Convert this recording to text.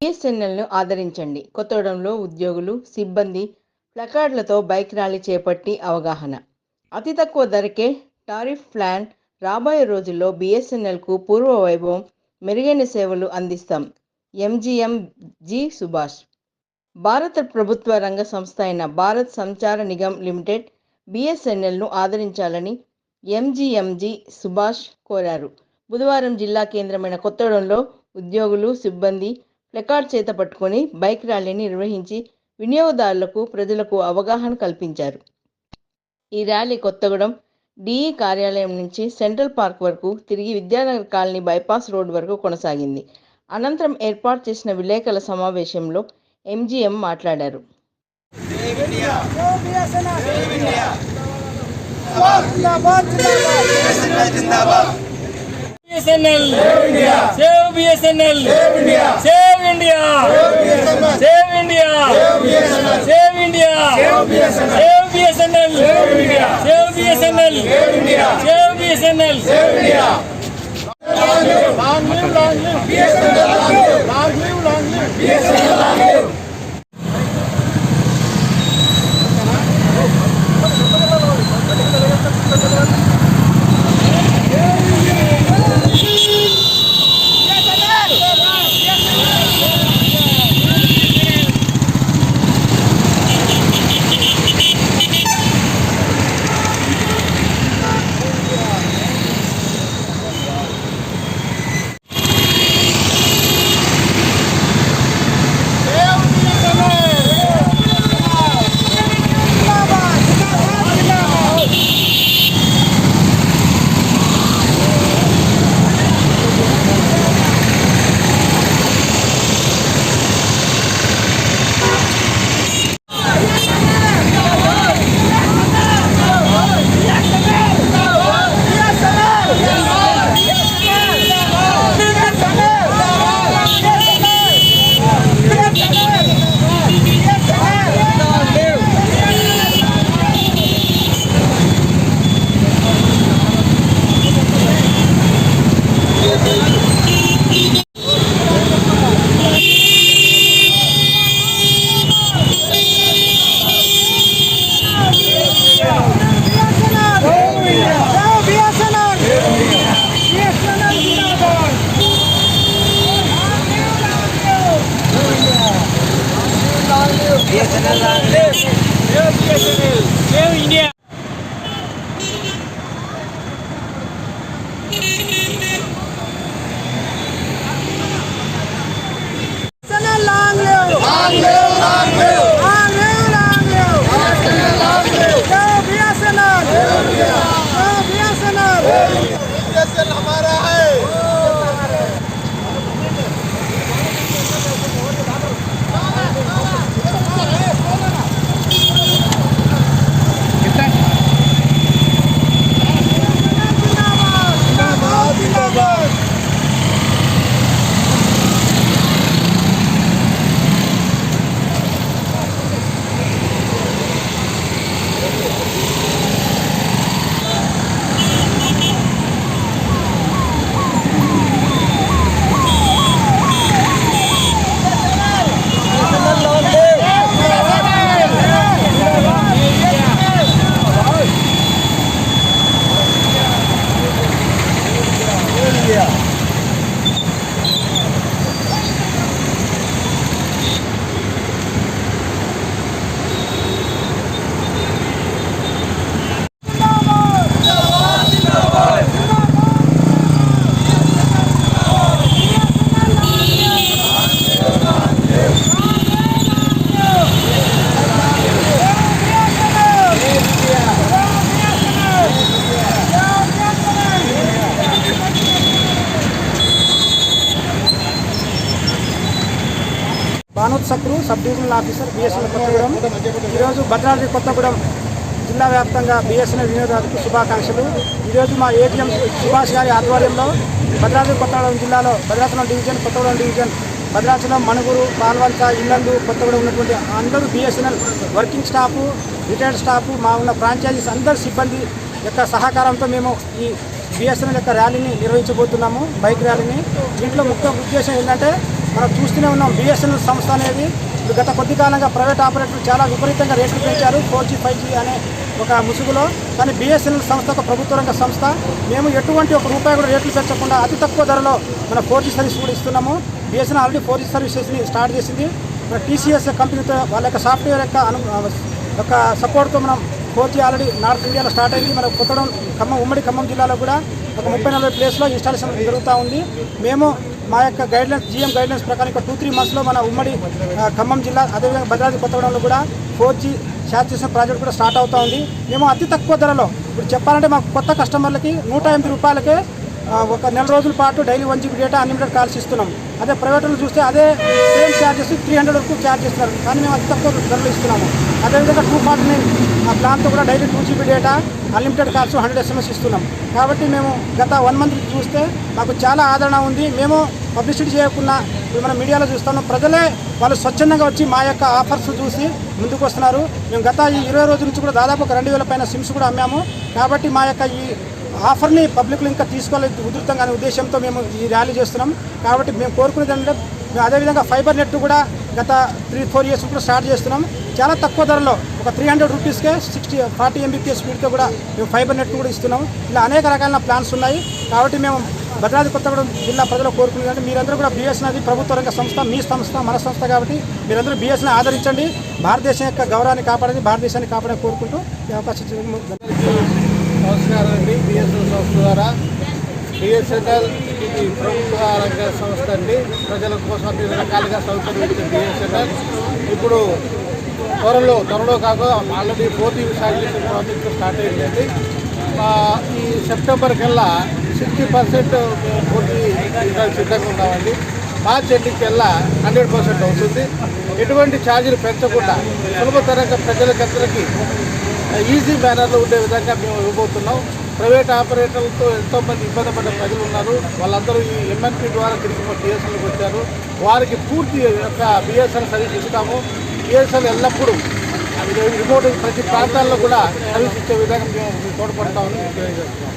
బిఎస్ఎన్ఎల్ను ఆదరించండి. కొత్తగూడెంలో ఉద్యోగులు సిబ్బంది ప్లకార్డులతో బైక్ ర్యాలీ చేపట్టి అవగాహన. అతి తక్కువ ధరకే టారిఫ్ ప్లాన్ రాబోయే రోజుల్లో బిఎస్ఎన్ఎల్కు పూర్వ వైభవం మెరుగైన సేవలు అందిస్తాం. MGM G Subhash. భారత ప్రభుత్వ రంగ సంస్థ అయిన భారత్ సంచార నిగమ్ లిమిటెడ్ బిఎస్ఎన్ఎల్ను ఆదరించాలని ఎంజిఎంజి సుభాష్ కోరారు. బుధవారం జిల్లా కేంద్రమైన కొత్తగూడెంలో ఉద్యోగులు సిబ్బంది ప్లెకార్డ్ చేత పట్టుకొని బైక్ ర్యాలీని నిర్వహించి వినియోగదారులకు ప్రజలకు అవగాహన కల్పించారు. ఈ ర్యాలీ కొత్తగూడెం డిఈ కార్యాలయం నుంచి సెంట్రల్ పార్క్ వరకు తిరిగి విద్యానగర్ కాలనీ బైపాస్ రోడ్ వరకు కొనసాగింది. అనంతరం ఏర్పాటు చేసిన విలేకరుల సమావేశంలో ఎంజీఎం మాట్లాడారు. BSNL. Save BSNL. Save India. Save India. Save India. Save BSNL. Save BSNL. Save BSNL. Save yeah. Sakru sub divisional officer BSNL Kothagudem ఈరోజు భద్రాద్రి కొత్తగూడెం జిల్లా వ్యాప్తంగా బిఎస్ఎన్ఎల్ వినియోగదారులకు శుభాకాంక్షలు. ఈరోజు మా ఏటీఎం సుభాష్ గారి ఆధ్వర్యంలో భద్రాద్రి కొత్తగూడెం జిల్లాలో భద్రాచలం డివిజన్ కొత్తగూడెం డివిజన్ భద్రాచలం మణుగురు పాల్వంత ఇల్లందు కొత్తగూడెం ఉన్నటువంటి అందరూ BSNL working staff retired staff మా ఉన్న ఫ్రాంచైజీస్ అందరు సిబ్బంది యొక్క సహకారంతో మేము ఈ బిఎస్ఎన్ఎల్ యొక్క ర్యాలీని నిర్వహించబోతున్నాము బైక్ ర్యాలీని. దీంట్లో ముఖ్య ఉద్దేశం ఏంటంటే మనం చూస్తూనే ఉన్నాం. బిఎస్ఎన్ఎల్ సంస్థ అనేది గత కొద్ది కాలంగా ప్రైవేట్ ఆపరేటర్లు చాలా విపరీతంగా రేట్లు పెంచారు. ఫోర్ జీ ఫైవ్ జీ అనే ఒక ముసుగులో. కానీ బిఎస్ఎన్ఎల్ సంస్థ ఒక ప్రభుత్వ రంగ సంస్థ. మేము ఎటువంటి ఒక రూపాయి కూడా రేట్లు పెంచకుండా అతి తక్కువ ధరలో మన ఫోర్ జీ సర్వీస్ కూడా ఇస్తున్నాము. బిఎస్ఎన్ఎల్ ఆల్రెడీ ఫోర్ జీ సర్వీసెస్ని స్టార్ట్ చేసింది. మన టీసీఎస్ కంపెనీతో వాళ్ళ యొక్క సాఫ్ట్వేర్ యొక్క అను యొక్క సపోర్ట్తో మనం ఫోర్ జీ ఆల్రెడీ నార్త్ ఇండియాలో స్టార్ట్ అయింది. మన కొత్తడం ఖమ్మం ఉమ్మడి ఖమ్మం జిల్లాలో కూడా ఒక ముప్పై నలభై ప్లేస్లో ఇన్స్టాలేషన్ జరుగుతూ ఉంది. మేము మా యొక్క గైడ్లైన్స్ జీఎం గైడ్లైన్స్ ప్రకారం ఒక టూ త్రీ మంత్స్లో మన ఉమ్మడి ఖమ్మం జిల్లా అదేవిధంగా భద్రాద్రి కొత్తగూడెంలో కూడా ఫోర్ జీ శాచురేషన్ ప్రాజెక్ట్ కూడా స్టార్ట్ అవుతా ఉంది. మేము అతి తక్కువ ధరలో ఇప్పుడు చెప్పాలంటే మాకు కొత్త కస్టమర్లకి నూట ఎనిమిది రూపాయలకే ఒక నెల రోజుల పాటు daily one GB data unlimited calls ఇస్తున్నాం. అదే ప్రైవేట్లో చూస్తే అదే సేమ్ ఛార్జెస్ త్రీ హండ్రెడ్ వరకు ఛార్జ్ చేస్తారు కానీ మేము అతి తక్కువ ధరలు ఇస్తున్నాము. అదేవిధంగా టూ ఫార్టీ నైన్ ఆ ప్లాన్తో కూడా daily two GB data unlimited calls hundred SMS ఇస్తున్నాం. కాబట్టి మేము గత వన్ మంత్ చూస్తే మాకు చాలా ఆదరణ ఉంది. మేము పబ్లిసిటీ చేయకుండా ఇప్పుడు మనం మీడియాలో చూస్తాము ప్రజలే వాళ్ళు స్వచ్ఛందంగా వచ్చి మా యొక్క ఆఫర్స్ చూసి ముందుకు వస్తున్నారు. మేము గత ఈ ఇరవై రోజుల నుంచి కూడా దాదాపు ఒక రెండు వేల పైన సిమ్స్ కూడా అమ్మాము. కాబట్టి మా యొక్క ఈ ఆఫర్ని పబ్లిక్లో ఇంకా తీసుకోవాలి ఉధృతంగా అనే ఉద్దేశంతో మేము ఈ ర్యాలీ చేస్తున్నాం. కాబట్టి మేము కోరుకునేది ఏంటంటే అదేవిధంగా ఫైబర్ నెట్ కూడా గత త్రీ ఫోర్ ఇయర్స్ కూడా స్టార్ట్ చేస్తున్నాం. చాలా తక్కువ ధరలో ఒక త్రీ హండ్రెడ్ రూపీస్కే సిక్స్టీ ఫార్టీ ఎంబీపీఎస్ స్పీడ్తో కూడా మేము ఫైబర్ నెట్ కూడా ఇస్తున్నాం. ఇలా అనేక రకాల ప్లాన్స్ ఉన్నాయి. కాబట్టి మేము భద్రాద్రి కొత్తగూడెం జిల్లా ప్రజలు కోరుకునేదంటే మీరందరూ కూడా బీఎస్ఎన్ఎల్ ప్రభుత్వ రంగ సంస్థ మీ సంస్థ మన సంస్థ కాబట్టి మీరందరూ బీఎస్ఎన్ఎల్ ఆదరించండి. భారతదేశం యొక్క గౌరవాన్ని కాపాడండి భారతదేశాన్ని కాపాడే కోరుకుంటూ ఈ అవకాశం నమస్కారం అండి బిఎస్ఎన్ సంస్థ ద్వారా బిఎస్ఎన్ఎల్ ఇది ప్రభుత్వ రంగ సంస్థ అండి. ప్రజల కోసం వివిధ రకాలుగా సౌకర్యం బిఎస్ఎన్ఎల్. ఇప్పుడు త్వరలో త్వరలో కాక already fourth satellite project start అయిందండి. ఈ సెప్టెంబర్ కల్లా సిక్స్టీ పర్సెంట్ పూర్తి సిద్ధంగా ఉన్నామండి. మార్చ్ ఎండింగ్ కల్లా హండ్రెడ్ పర్సెంట్ అవుతుంది. ఎటువంటి ఛార్జీలు పెంచకుండా సులభతరంగా ప్రజలకందరికీ ఈజీ మేనర్లో ఉండే విధంగా మేము ఇవ్వబోతున్నాం. ప్రైవేట్ ఆపరేటర్లతో ఎంతోమంది ఇబ్బంది పడ్డ ప్రజలు ఉన్నారు. వాళ్ళందరూ ఈ ఎంఎన్పీ ద్వారా తిరిగి బిఎస్ఎన్ఎల్కి వచ్చారు. వారికి పూర్తి యొక్క బిఎస్ఎల్ సర్వీస్ ఇస్తాము. బిఎస్ఎన్ ఎల్లప్పుడూ రిమోట్ ప్రతి ప్రాంతాల్లో కూడా సర్వీస్ ఇచ్చే విధంగా మేము తోడ్పడతామని తెలియజేస్తున్నాం